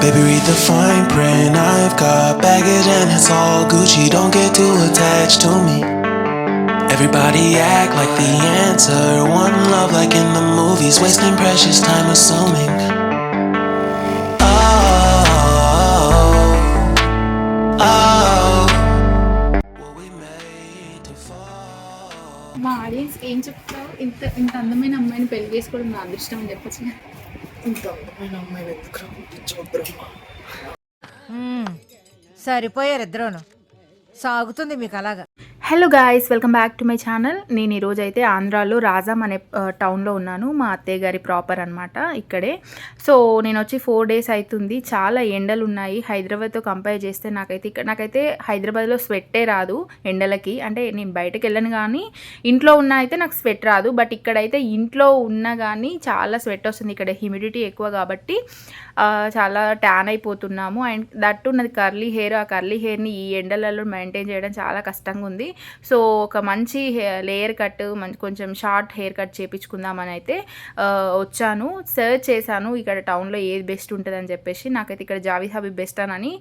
Baby, read the fine print. I've got baggage and it's all Gucci. Don't get too attached to me. Everybody act like the answer. One love like in the movies. Wasting precious time assuming. Oh, oh. What we made to fall. మా audience ఏం చెప్తావు ఇంత ఇంత అందమైన అమ్మాయిని పెళ్లి చేసుకోవడం నా అదృష్టం అని చెప్పచ్చు ఇంత అందమైన సరిపోయారు ఇద్దరును. సాగుతుంది మీకు అలాగా. Hello guys welcome back to my channel నేను ఈరోజు అయితే ఆంధ్రాలో రాజాం అనే టౌన్లో ఉన్నాను. మా అత్తయ్య గారి ప్రాపర్ అనమాట ఇక్కడే. సో నేను వచ్చి ఫోర్ డేస్ అవుతుంది చాలా ఎండలు ఉన్నాయి హైదరాబాద్తో కంపేర్ చేస్తే నాకైతే ఇక్కడ నాకైతే హైదరాబాద్లో స్వెట్టే రాదు ఎండలకి. అంటే నేను బయటకు వెళ్ళను కానీ ఇంట్లో ఉన్న అయితే నాకు స్వెట్ రాదు. బట్ ఇక్కడైతే ఇంట్లో ఉన్నా కానీ చాలా స్వెట్ వస్తుంది. ఇక్కడ హ్యూమిడిటీ ఎక్కువ కాబట్టి చాలా ట్యాన్ అయిపోతున్నాము. అండ్ దట్టు నాది కర్లీ హెయిర్ ఆ కర్లీ హెయిర్ని ఈ ఎండలలో మెయింటైన్ చేయడం చాలా కష్టంగా ఉంది. సో ఒక మంచి లేయర్ కట్ మంచి కొంచెం షార్ట్ హెయిర్ కట్ చేపించుకుందామని అయితే వచ్చాను. సర్చ్ చేశాను. ఇక్కడ టౌన్లో ఏది బెస్ట్ ఉంటుందని చెప్పేసి నాకైతే ఇక్కడ జావీ హబీ బెస్ట్ అని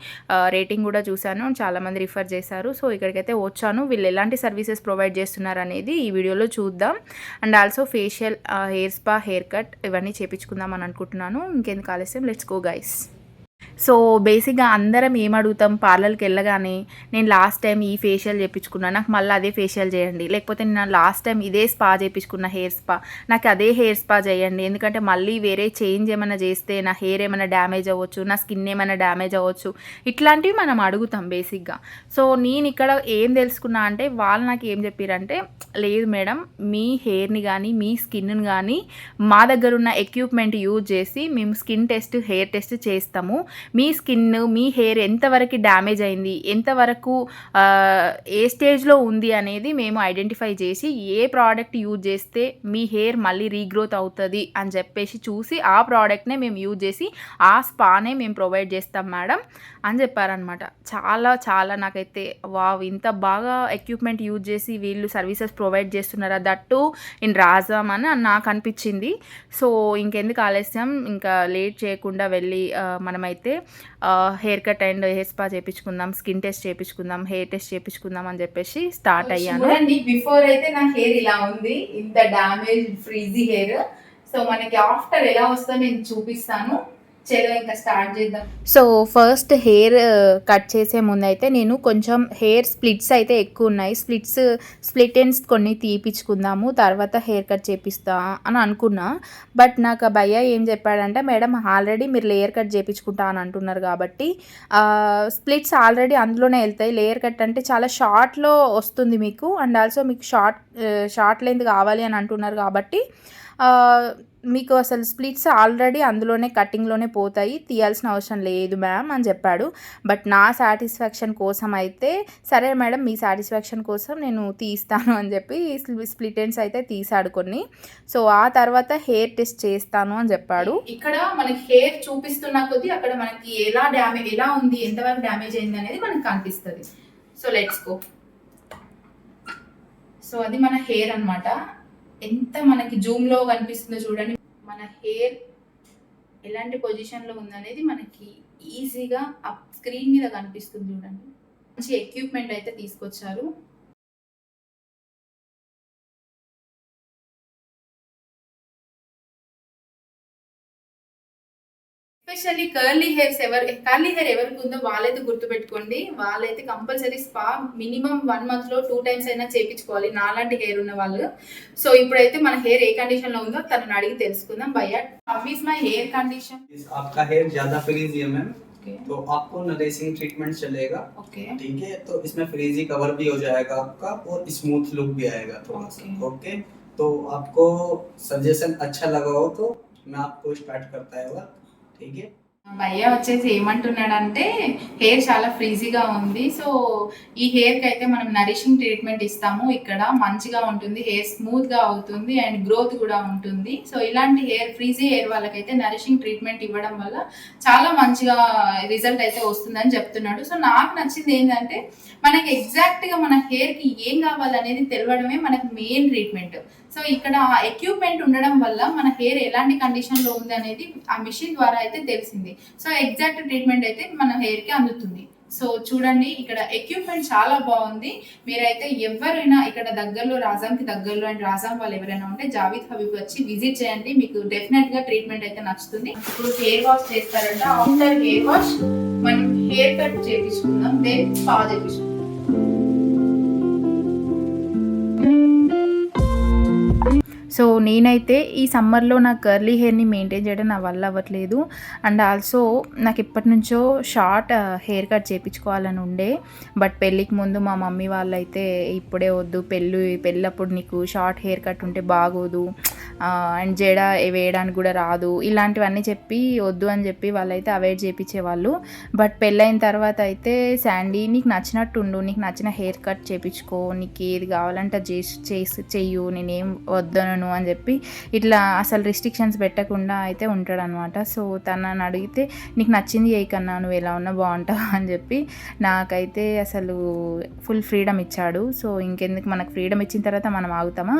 రేటింగ్ కూడా చూశాను. చాలామంది రిఫర్ చేశారు. సో ఇక్కడికైతే వచ్చాను. వీళ్ళు ఎలాంటి సర్వీసెస్ ప్రొవైడ్ చేస్తున్నారు అనేది ఈ వీడియోలో చూద్దాం. And also facial hair spa haircut ఇవన్నీ చేపించుకుందాం అని అనుకుంటున్నాను. ఇంకెందుకు ఆలస్యం? లెట్స్ గో గైస్ సో బేసిక్గా అందరం ఏం అడుగుతాం పార్లర్కి వెళ్ళగానే నేను లాస్ట్ టైం ఈ ఫేషియల్ చేయించుకున్నా నాకు మళ్ళీ అదే ఫేషియల్ చేయండి. లేకపోతే నేను లాస్ట్ టైం ఇదే స్పా చేయించుకున్న హెయిర్ స్పా నాకు అదే హెయిర్ స్పా చేయండి. ఎందుకంటే మళ్ళీ వేరే చేంజ్ ఏమైనా చేస్తే నా హెయిర్ ఏమైనా డ్యామేజ్ అవ్వచ్చు నా స్కిన్ ఏమైనా డ్యామేజ్ అవ్వచ్చు. ఇట్లాంటివి మనం అడుగుతాం బేసిక్గా. సో నేను ఇక్కడ ఏం తెలుసుకున్నా అంటే వాళ్ళు నాకు ఏం చెప్పారంటే లేదు మేడం మీ హెయిర్ని కానీ మీ స్కిన్ని కానీ మా దగ్గర ఉన్న ఎక్విప్మెంట్ యూజ్ చేసి మేము స్కిన్ టెస్ట్ హెయిర్ టెస్ట్ చేస్తాము. మీ స్కిన్ మీ హెయిర్ ఎంతవరకు డ్యామేజ్ అయింది ఎంతవరకు ఏ స్టేజ్లో ఉంది అనేది మేము ఐడెంటిఫై చేసి ఏ ప్రోడక్ట్ యూజ్ చేస్తే మీ హెయిర్ మళ్ళీ రీగ్రోత్ అవుతుంది అని చెప్పేసి చూసి ఆ ప్రోడక్ట్నే మేము యూజ్ చేసి ఆ స్పానే మేము ప్రొవైడ్ చేస్తాం మేడం అని చెప్పారనమాట చాలా చాలా నాకైతే వావ్ ఇంత బాగా ఎక్విప్మెంట్ యూజ్ చేసి వీళ్ళు సర్వీసెస్ ప్రొవైడ్ చేస్తున్నారా దట్టు ఇన్ రాజాం అని నాకు అనిపించింది. సో ఇంకెందుకు ఆలస్యం ఇంకా లేట్ చేయకుండా వెళ్ళి మనమైతే మనమైతే hair cut and hair spa చేయించుకుందాం స్కిన్ టెస్ట్ చేయించుకుందాం హెయిర్ టెస్ట్ చేయించుకుందాం అని చెప్పేసి స్టార్ట్ అయ్యాను. బిఫోర్ అయితే నా హెయిర్ ఇలా ఉంది. ఇంత డామేజ్ ఫ్రీజీ హెయిర్. సో మనకి ఆఫ్టర్ ఎలా వస్తుందో నేను చూపిస్తాను. చలో ఇంకా స్టార్ట్ చేద్దాం. సో ఫస్ట్ హెయిర్ కట్ చేసే ముందు అయితే నేను కొంచెం హెయిర్ స్ప్లిట్స్ అయితే ఎక్కువ ఉన్నాయి. స్ప్లిట్స్ స్ప్లిట్ ఎండ్స్ కొన్ని తీపిచ్చుకుందాము తర్వాత హెయిర్ కట్ చేపిస్తా అని అనుకున్నా. బట్ నాకు భయ భయ్య ఏం చెప్పాడంటే మేడం ఆల్రెడీ మీరు లేయర్ కట్ చేపించుకుంటా అని అంటున్నారు కాబట్టి స్ప్లిట్స్ ఆల్రెడీ అందులోనే వెళ్తాయి. లేయర్ కట్ అంటే చాలా షార్ట్లో వస్తుంది మీకు. అండ్ ఆల్సో మీకు షార్ట్ షార్ట్ లెంత్ కావాలి అని అంటున్నారు కాబట్టి మీకు అసలు స్ప్లిట్స్ ఆల్రెడీ అందులోనే కటింగ్లోనే పోతాయి. తీయాల్సిన అవసరం లేదు మ్యామ్ అని చెప్పాడు. బట్ నా సాటిస్ఫాక్షన్ కోసం అయితే సరే మేడం మీ సాటిస్ఫాక్షన్ కోసం నేను తీస్తాను అని చెప్పి స్ప్లిట్ ఎండ్స్ అయితే తీసాడు కొన్ని. సో ఆ తర్వాత హెయిర్ టెస్ట్ చేస్తాను అని చెప్పాడు. ఇక్కడ మనకి హెయిర్ చూపిస్తున్న కొద్దీ అక్కడ మనకి ఎలా డ్యామేజ్ ఎలా ఉంది ఎంతవరకు డ్యామేజ్ అయింది అనేది మనకి కనిపిస్తుంది. సో లెట్స్ గో సో అది మన హెయిర్ అనమాట ఎంత మనకి జూమ్లో కనిపిస్తుందో చూడండి. మన హెయిర్ ఎలాంటి పొజిషన్లో ఉందనేది మనకి ఈజీగా స్క్రీన్ మీద కనిపిస్తుంది చూడండి. మంచి ఎక్విప్మెంట్ అయితే తీసుకొచ్చారు. ఎస్పెషల్లీ కర్లీ హెయిర్స్ ఎవరు కర్లీ హెయిర్ ఎవరికి ఉందో వాళ్ళైతే గుర్తుపెట్టుకోండి వాళ్ళైతే compulsory spa minimum one month లో టూ టైమ్స్ అయినా చేపించుకోవాలి నాలాంటి హెయిర్ ఉన్న వాళ్ళు సో ఇప్పుడైతే మన హెయిర్ ఏ కండిషన్ లో ఉందో తనని అడిగి తెలుసుకుందాం భయ్య ఈస్ మై హెయిర్ కండిషన్ इस आपका हेयर ज्यादा फ्रीजी है मैम ఓకే तो आपको नरेसिंग ट्रीटमेंट चलेगा ఓకే ठीक है तो इसमें फ्रीजी कवर भी हो जाएगा आपका और स्मूथ लुक भी आएगा थोड़ा सा Okay. ओके तो आपको सजेशन अच्छा लगा हो तो मैं आपको स्टार्ट करता है భయ్య వచ్చేసి ఏమంటున్నాడంటే హెయిర్ చాలా ఫ్రీజీగా ఉంది. సో ఈ హెయిర్కి అయితే మనం నరిషింగ్ ట్రీట్మెంట్ ఇస్తాము. ఇక్కడ మంచిగా ఉంటుంది హెయిర్ స్మూత్గా అవుతుంది అండ్ గ్రోత్ కూడా ఉంటుంది. సో ఇలాంటి హెయిర్ ఫ్రీజీ హెయిర్ వాళ్ళకైతే నరిషింగ్ ట్రీట్మెంట్ ఇవ్వడం వల్ల చాలా మంచిగా రిజల్ట్ అయితే వస్తుందని చెప్తున్నాడు. సో నాకు నచ్చింది ఏంటంటే మనకి ఎగ్జాక్ట్గా మన హెయిర్కి ఏం కావాలనేది తెలవడమే మనకి మెయిన్ ట్రీట్మెంట్. సో ఇక్కడ ఎక్విప్మెంట్ ఉండడం వల్ల మన హెయిర్ ఎలాంటి కండిషన్లో ఉంది అనేది ఆ మిషన్ ద్వారా అయితే తెలిసింది. సో ఎగ్జాక్ట్ ట్రీట్మెంట్ అయితే మన హెయిర్కి అందుతుంది. సో చూడండి ఇక్కడ ఎక్విప్మెంట్ చాలా బాగుంది. మీరైతే ఎవరైనా ఇక్కడ దగ్గరలో రాజాంకి దగ్గరలో అండ్ రాజాం వాళ్ళు ఎవరైనా ఉంటే జావీద్ హబీబ్ వచ్చి విజిట్ చేయండి. మీకు డెఫినెట్గా ట్రీట్మెంట్ అయితే నచ్చుతుంది. ఇప్పుడు హెయిర్ వాష్ చేస్తారంట. ఆఫ్టర్ హెయిర్ వాష్ మనం హెయిర్ కట్ చేపించుకుందాం దెన్ స్పా చేపించుకుందాం సో నేనైతే ఈ సమ్మర్లో నా కర్లీ హెయిర్ని మెయింటైన్ చేయడం నా వల్ల అవ్వట్లేదు. అండ్ ఆల్సో నాకు ఎప్పటి నుంచో షార్ట్ హెయిర్ కట్ చేయించుకోవాలని ఉండే. బట్ పెళ్ళికి ముందు మా మమ్మీ వాళ్ళైతే ఇప్పుడే వద్దు పెళ్ళి పెళ్ళప్పుడు నీకు షార్ట్ హెయిర్ కట్ ఉంటే బాగోదు. అండ్ జడ వేయడానికి కూడా రాదు. ఇలాంటివన్నీ చెప్పి వద్దు అని చెప్పి వాళ్ళైతే అవాయిడ్ చేయించేవాళ్ళు బట్ పెళ్ళైన తర్వాత అయితే శాండీ నీకు నచ్చినట్టు ఉండు నీకు నచ్చిన హెయిర్ కట్ చేయించుకో నీకు ఏది కావాలంటే అది చేసి చేసి చెయ్యు నేనేం వద్దనను అని చెప్పి ఇట్లా అసలు రిస్ట్రిక్షన్స్ పెట్టకుండా అయితే ఉంటాడనమాట. సో తనని అడిగితే నీకు నచ్చింది ఏ కన్నా? నువ్వు ఎలా ఉన్నా బాగుంటావు? అని చెప్పి నాకైతే అసలు ఫుల్ ఫ్రీడమ్ ఇచ్చాడు. సో ఇంకెందుకు? మనకు ఫ్రీడమ్ ఇచ్చిన తర్వాత మనం ఆగుతామా?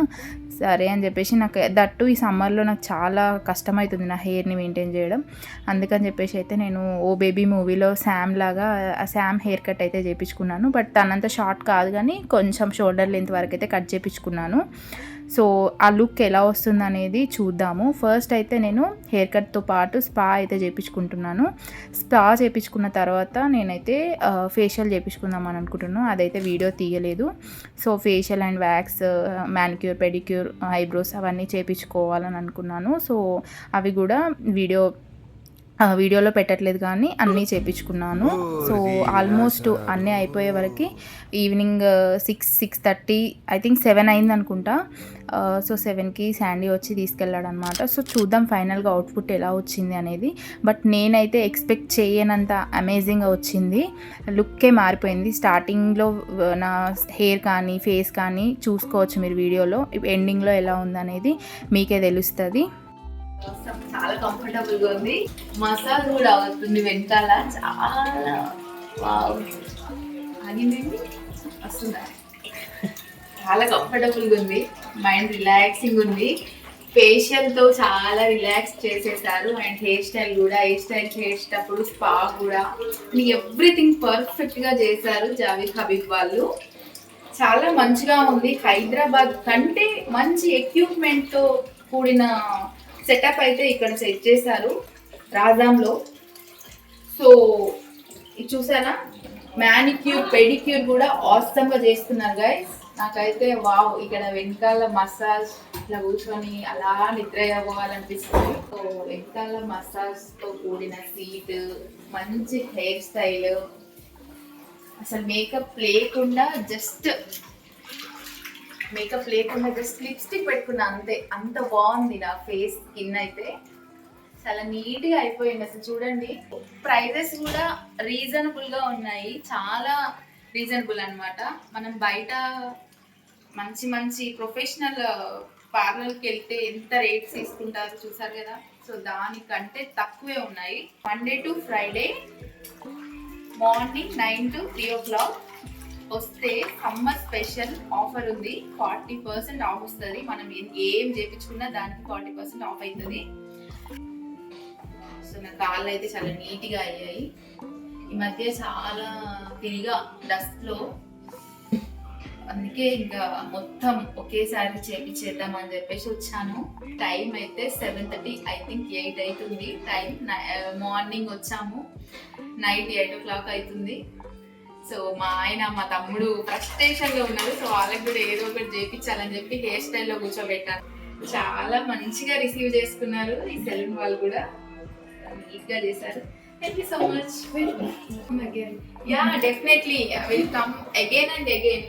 సరే అని చెప్పేసి నాకు దట్టు ఈ సమ్మర్లో నాకు చాలా కష్టమవుతుంది నా హెయిర్ని మెయింటైన్ చేయడం. అందుకని చెప్పేసి అయితే నేను ఓ బేబీ మూవీలో శామ్ లాగా ఆ శామ్ హెయిర్ కట్ అయితే చేయించుకున్నాను బట్ తనంత షార్ట్ కాదు కానీ కొంచెం షోల్డర్ లెంత్ వరకు అయితే కట్ చేయించుకున్నాను సో ఆ లుక్ ఎలా వస్తుంది అనేది చూద్దాము. ఫస్ట్ అయితే నేను హెయిర్ కట్తో పాటు స్పా అయితే చేయించుకుంటున్నాను స్పా చేయించుకున్న తర్వాత నేనైతే ఫేషియల్ చేయించుకుందాం అని అనుకుంటున్నాను. అదైతే వీడియో తీయలేదు. So facial and wax manicure pedicure eyebrows అవన్నీ చేయించుకోవాలని అనుకున్నాను. సో అవి కూడా వీడియో వీడియోలో పెట్టట్లేదు కానీ అన్నీ చేయించుకున్నాను సో ఆల్మోస్ట్ అన్నీ అయిపోయే వరకు evening six six thirty I think seven అయింది అనుకుంటా. సో సెవెన్కి శాండీ వచ్చి తీసుకెళ్ళాడు అనమాట సో చూద్దాం ఫైనల్గా అవుట్పుట్ ఎలా వచ్చింది అనేది. బట్ నేనైతే ఎక్స్పెక్ట్ చేయనంత అమేజింగ్గా వచ్చింది. లుక్కే మారిపోయింది. స్టార్టింగ్లో నా హెయిర్ కానీ ఫేస్ కానీ చూసుకోవచ్చు మీరు వీడియోలో. ఎండింగ్లో ఎలా ఉందనేది మీకే తెలుస్తుంది. చాలా కంఫర్టబుల్గా ఉంది. మసాజ్ కూడా అవుతుంది వెనకాల. చాలా ఆగిందండి. వస్తుందా? చాలా కంఫర్టబుల్గా ఉంది. మైండ్ రిలాక్సింగ్ ఉంది. ఫేషియల్తో చాలా రిలాక్స్ చేసేసారు. అండ్ హెయిర్ స్టైల్ కూడా హెయిర్ స్టైల్ చేసేటప్పుడు స్పా కూడా. ఎవ్రీథింగ్ పర్ఫెక్ట్గా చేశారు జావీద్ హబీబ్ వాళ్ళు. చాలా మంచిగా ఉంది. హైదరాబాద్ కంటే మంచి ఎక్విప్మెంట్తో కూడిన సెటప్ అయితే ఇక్కడ సెట్ చేశారు రాజాంలో. సో ఇది చూసారా? మ్యానిక్యూర్ పెడిక్యూర్ కూడా ఆస్తంగా చేస్తున్నారు గైస్ నాకైతే వావ్ ఇక్కడ వెనకాల మసాజ్ ఇట్లా కూర్చొని అలా నిద్ర అవ్వాలనిపిస్తుంది సో వెనకాల మసాజ్తో కూడిన సీట్ మంచి హెయిర్ స్టైల్ అసలు మేకప్ లేకుండా జస్ట్ మేకప్ లేకుండా జస్ట్ లిప్స్టిక్ పెట్టుకున్నా అంతే. అంత బాగుంది నా ఫేస్ స్కిన్ అయితే. చాలా నీట్గా అయిపోయింది అసలు చూడండి. ప్రైజెస్ కూడా రీజనబుల్గా ఉన్నాయి. చాలా రీజనబుల్ అనమాట మనం బయట మంచి మంచి ప్రొఫెషనల్ పార్లర్కి uh, వెళ్తే ఎంత రేట్స్ తీసుకుంటారో చూసారు కదా? సో దానికంటే తక్కువే ఉన్నాయి. Monday to Friday morning nine to three o'clock వస్తే సమ్మర్ స్పెషల్ ఆఫర్ ఉంది. ఫార్టీ పర్సెంట్ ఆఫ్ వస్తుంది. మనం ఏం చేపించుకున్నా దానికి ఫార్టీ పర్సెంట్ ఆఫ్ అవుతుంది సో నా కాళ్ళు అయితే చాలా నీట్గా అయ్యాయి. ఈ మధ్య చాలా తిరిగా డస్ట్లో అందుకే ఇంకా మొత్తం ఒకేసారి చేపించేద్దాం అని చెప్పేసి వచ్చాను. టైం అయితే seven thirty I think eight అవుతుంది. టైం మార్నింగ్ వచ్చాము. నైట్ ఎయిట్ ఓ క్లాక్ అవుతుంది. సో మా ఆయన మా తమ్ముడు ఫ్రస్ట్రేషన్లో ఉన్నారు. సో వాళ్ళకి కూడా ఏదో ఒకటి చేయించాలని చెప్పి హెయిర్ స్టైల్లో కూర్చోబెట్టాను చాలా మంచిగా రిసీవ్ చేసుకున్నారు ఈ సెలూన్ వాళ్ళు కూడా. నీట్గా చేశారు. Thank you so much again yeah definitely will come again and again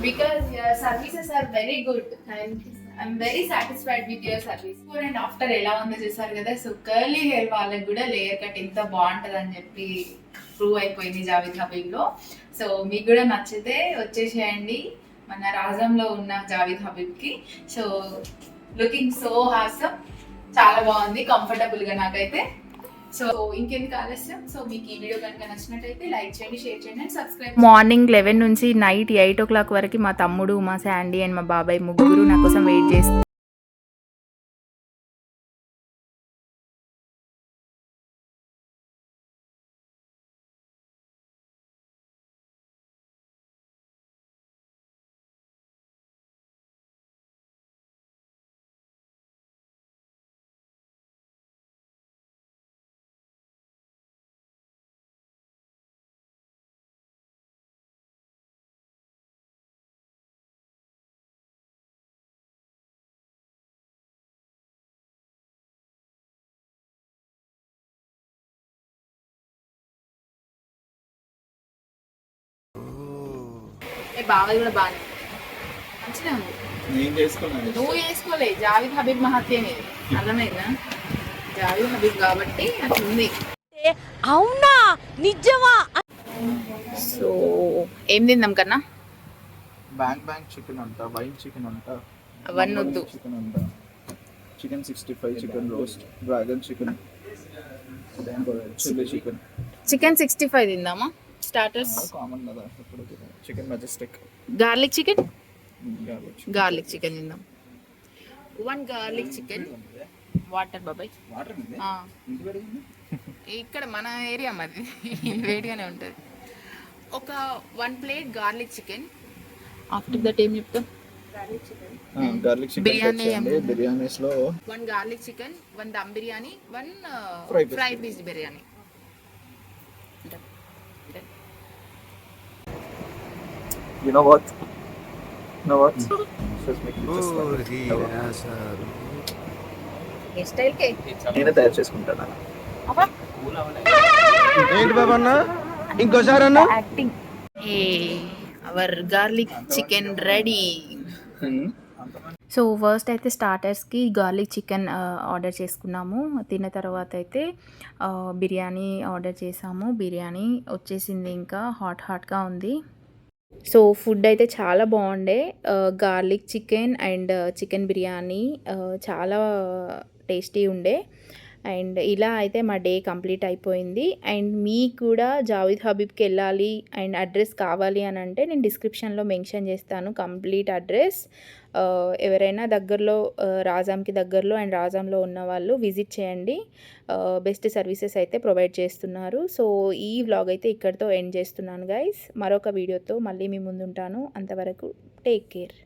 because your services are very good and I'm very satisfied with your service for and after ఎలా ఉందో చూసారు కదా? సో కర్లీ హెయిర్ వాళ్ళకి కూడా layer cut ఎంత బాగుంటుంది అని చెప్పి ప్రూవ్ అయిపోయింది జావేద్ హబీబ్లో సో మీకు కూడా నచ్చితే వచ్చేసేయండి మన రాజంలో ఉన్న జావేద్ హబీబ్కి సో లుకింగ్ సో హాసమ్ చాలా బాగుంది కంఫర్టబుల్గా నాకైతే. సో ఇంకెందుకు ఆలస్యం? సో మీకు ఈ వీడియో కనుక నచ్చినట్టయితే లైక్ చేయండి షేర్ చేయండి అండ్ సబ్స్క్రైబ్ మార్నింగ్ లెవెన్ నుంచి నైట్ ఎయిట్ ఓ క్లాక్ వరకు మా తమ్ముడు మా శాండీ అండ్ మా బాబాయ్ ముగ్గురు నా కోసం వెయిట్ చేస్తారు ఏ బాబాయ్ కూడా బాగానే మంచిగా ఉంది. నేను చేసుకున్నాను నువ్వు వేసుకోలే జావిద్ హబీబ్ మహత్య అనేది అర్థమైందా? జావిద్ హబీబ్ కాబట్టి అట్లా ఉంది. అవునా? నిజమా? సో ఏం తిందాం కన్నా? బ్యాంక్ బ్యాంక్ చికెన్ అంట వైన్ చికెన్ అంట అవన్నీ వద్దు. చికెన్ అంట. Chicken sixty five chicken roast dragon chicken chilli chicken. Chicken sixty five తిందామా? స్టార్టర్స్ కామన్ కదా. ఇప్పుడు chicken majestic garlic chicken garlic chicken తిందాం వన్ గార్లిక్ చికెన్ వాటర్ బాబాయ్ వాటర్ ఆ. ఇక్కడ మన ఏరియా మరి వేడిగానే ఉంటుంది. ఒక one plate garlic chicken after that ఏం చెప్తాం? Garlic chicken బిర్యానీస్లో one garlic chicken one dum biryani one. Fry piece biryani స్టైల్కే. నేనే తయారు చేసుకుంటాను? Acting a hour garlic chicken ready. So first అయితే స్టార్టర్స్కి గార్లిక్ చికెన్ ఆర్డర్ చేసుకున్నాము. తిన్న తర్వాత అయితే బిర్యానీ ఆర్డర్ చేసాము. బిర్యానీ వచ్చేసింది ఇంకా హాట్ హాట్గా ఉంది. సో ఫుడ్ అయితే చాలా బాగుండే. Garlic chicken and chicken biryani చాలా టేస్టీ ఉండే. అండ్ ఇలా అయితే మా డే కంప్లీట్ అయిపోయింది. అండ్ మీకు కూడా జావేద్ హబీబ్కి వెళ్ళాలి అండ్ అడ్రస్ కావాలి అని అంటే నేను డిస్క్రిప్షన్లో మెన్షన్ చేస్తాను కంప్లీట్ అడ్రస్. ఎవరైనా దగ్గరలో రాజాంకి దగ్గరలో అండ్ రాజాంలో ఉన్న వాళ్ళు విజిట్ చేయండి. బెస్ట్ సర్వీసెస్ అయితే ప్రొవైడ్ చేస్తున్నారు. సో ఈ వ్లాగ్ అయితే ఇక్కడితో ఎండ్ చేస్తున్నాను గైస్ మరొక వీడియోతో మళ్ళీ మీ ముందుంటాను. అంతవరకు టేక్ కేర్.